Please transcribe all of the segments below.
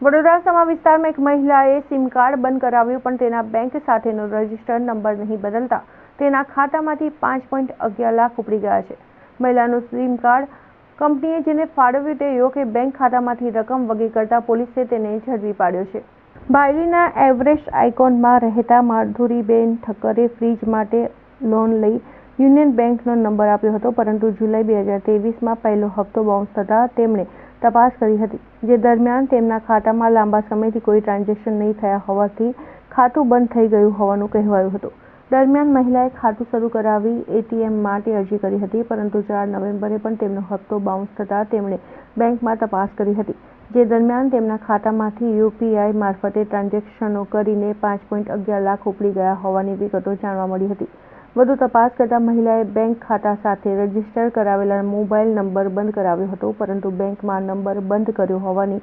વડોદરા સમા વિસ્તારમાં એક મહિલાએ સિમ કાર્ડ બંધ કરાવ્યું, પણ તેના બેંક સાથેનો રજિસ્ટર્ડ નંબર નહીં બદલતા તેના ખાતામાંથી પાંચ પોઈન્ટ અગિયાર લાખ ઉપડી ગયા છે. મહિલાનું સિમ કાર્ડ કંપનીએ જેને ફાળવ્યું તે યોગે બેંક ખાતામાંથી રકમ વગી કરતા પોલીસે તેને ઝડપી પાડ્યો છે. બાયલીના એવરેસ્ટ આઇકોનમાં રહેતા માધુરીબેન ઠક્કરે ફ્રીજ માટે લોન લઈ યુનિયન બેંકનો નંબર આપ્યો હતો, પરંતુ જુલાઈ બે હજાર તેવીસમાં પહેલો હપ્તો બાઉન્સ થતાં તેમણે તપાસ કરી હતી, જે દરમિયાન તેમના ખાતામાં લાંબા સમયથી કોઈ ટ્રાન્ઝેક્શન નહીં થયા હોવાથી ખાતું બંધ થઈ ગયું હોવાનું કહેવાયું હતું. દરમિયાન મહિલાએ ખાતું શરૂ કરાવી એટીએમ માટે અરજી કરી હતી, પરંતુ ચાર નવેમ્બરે પણ તેમનો હપ્તો બાઉન્સ થતાં તેમણે બેંકમાં તપાસ કરી હતી, જે દરમિયાન તેમના ખાતામાંથી યુપીઆઈ મારફતે ટ્રાન્ઝેક્શનો કરીને પાંચ પોઈન્ટ અગિયાર લાખ ઉપડી ગયા હોવાની વિગતો જાણવા મળી હતી. વધુ તપાસ કરતા મહિલાએ બેંક ખાતા સાથે રજિસ્ટર કરાવેલા મોબાઈલ નંબર બંધ કરાવ્યો હતો, પરંતુ બેંકમાં નંબર બંધ કર્યો હોવાની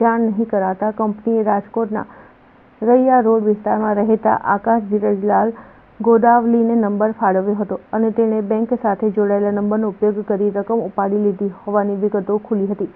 જાણ નહીં કરાતા કંપનીએ રાજકોટના રૈયા રોડ વિસ્તારમાં રહેતા આકાશ ધીરજલાલ ગોદાવલીને નંબર ફાળવ્યો હતો અને તેણે બેંક સાથે જોડાયેલા નંબરનો ઉપયોગ કરી રકમ ઉપાડી લીધી હોવાની વિગતો ખુલી હતી,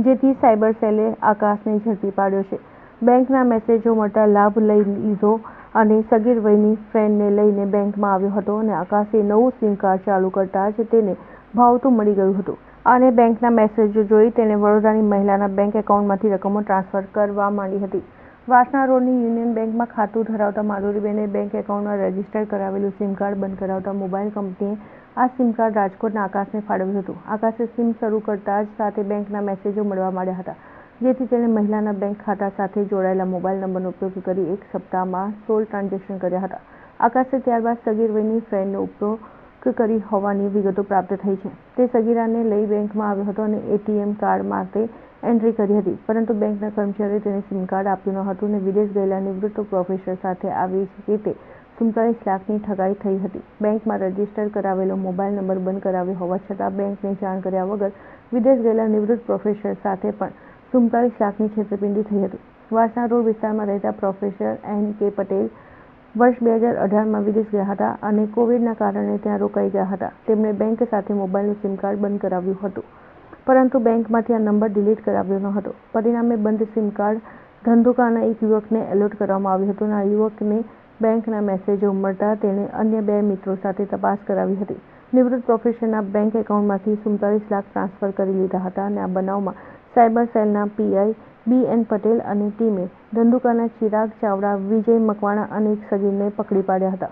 જેથી સાયબર સેલે આકાશને ઝડપી પાડ્યો છે. બેંકના મેસેજો મળતા લાભ લઈ લીધો અને સગીર વયની ફ્રેન્ડને લઈને બેંકમાં આવ્યો હતો અને આકાશે નવું સિમ કાર્ડ ચાલુ કરતા જ તેને ભાવતું મળી ગયું હતું. અને બેંકના મેસેજો જોઈ તેણે વડોદરાની મહિલાના બેંક એકાઉન્ટમાંથી રકમો ટ્રાન્સફર કરવા માંડી હતી. વાસણા રોડની યુનિયન બેંકમાં ખાતું ધરાવતા માધુરીબેને બેંક એકાઉન્ટમાં રજિસ્ટર કરાવેલું સિમ કાર્ડ બંધ કરાવતા મોબાઈલ કંપનીએ આ સિમ કાર્ડ રાજકોટના આકાશને ફાળવ્યું હતું. આકાશે સિમ શરૂ કરતા જ સાથે બેંકના મેસેજો મળવા માંડ્યા હતા. જેથી તેણે મહિલાના બેંક ખાતા સાથે જોડાયેલા મોબાઈલ નંબરનો ઉપયોગ કરી એક સપ્તાહમાં સોળ ટ્રાન્ઝેક્શન કર્યા હતા. આકાશે ત્યારબાદ સગીર ફ્રેન્ડનો ઉપયોગ કરી હોવાની વિગતો પ્રાપ્ત થઈ છે. તે સગીરાને લઈ બેંકમાં આવ્યો હતો અને એટીએમ કાર્ડ માટે એન્ટ્રી કરી હતી. પરંતુ બેંકના કર્મચારીએ તેને સિમ કાર્ડ આપ્યું ન હતું અને વિદેશ ગયેલા નિવૃત્ત પ્રોફેસર સાથે આવી રીતે સુડતાલીસ લાખની ઠગાઈ થઈ હતી. બેંકમાં રજિસ્ટર કરાવેલો મોબાઈલ નંબર બંધ કરાવ્યો હોવા છતાં બેંકને જાણ કર્યા વગર વિદેશ ગયેલા નિવૃત્ત પ્રોફેસર સાથે પણ સુડતાલીસ લાખની છેતરપિંડી થઈ હતી. વાસણા રોડ વિસ્તારમાં રહેતા પ્રોફેસર એન કે પટેલ વર્ષ બે હજાર અઢારમાં વિદેશ ગયા હતા અને કોવિડના કારણે ત્યાં રોકાઈ ગયા હતા. તેમણે બેંક સાથે મોબાઈલનું સિમ કાર્ડ બંધ કરાવ્યું હતું. પરંતુ બેંકમાંથી આ નંબર ડિલીટ કરાવ્યો ન હતો. પરિણામે બંધ સિમ કાર્ડ ધંધુકાના એક યુવકને એલોટ કરવામાં આવ્યું હતું અને આ યુવકને બેંકના મેસેજો મળતા તેણે અન્ય બે મિત્રો સાથે તપાસ કરાવી હતી. નિવૃત્ત પ્રોફેસરના બેંક એકાઉન્ટમાંથી સુડતાલીસ લાખ ટ્રાન્સફર કરી લીધા હતા અને આ બનાવમાં સાયબર સેલના પીઆઈ બી એન પટેલ અને ટીમે ધંધુકાના ચિરાગ ચાવડા, વિજય મકવાણા અને એક સગીરને પકડી પાડ્યા હતા.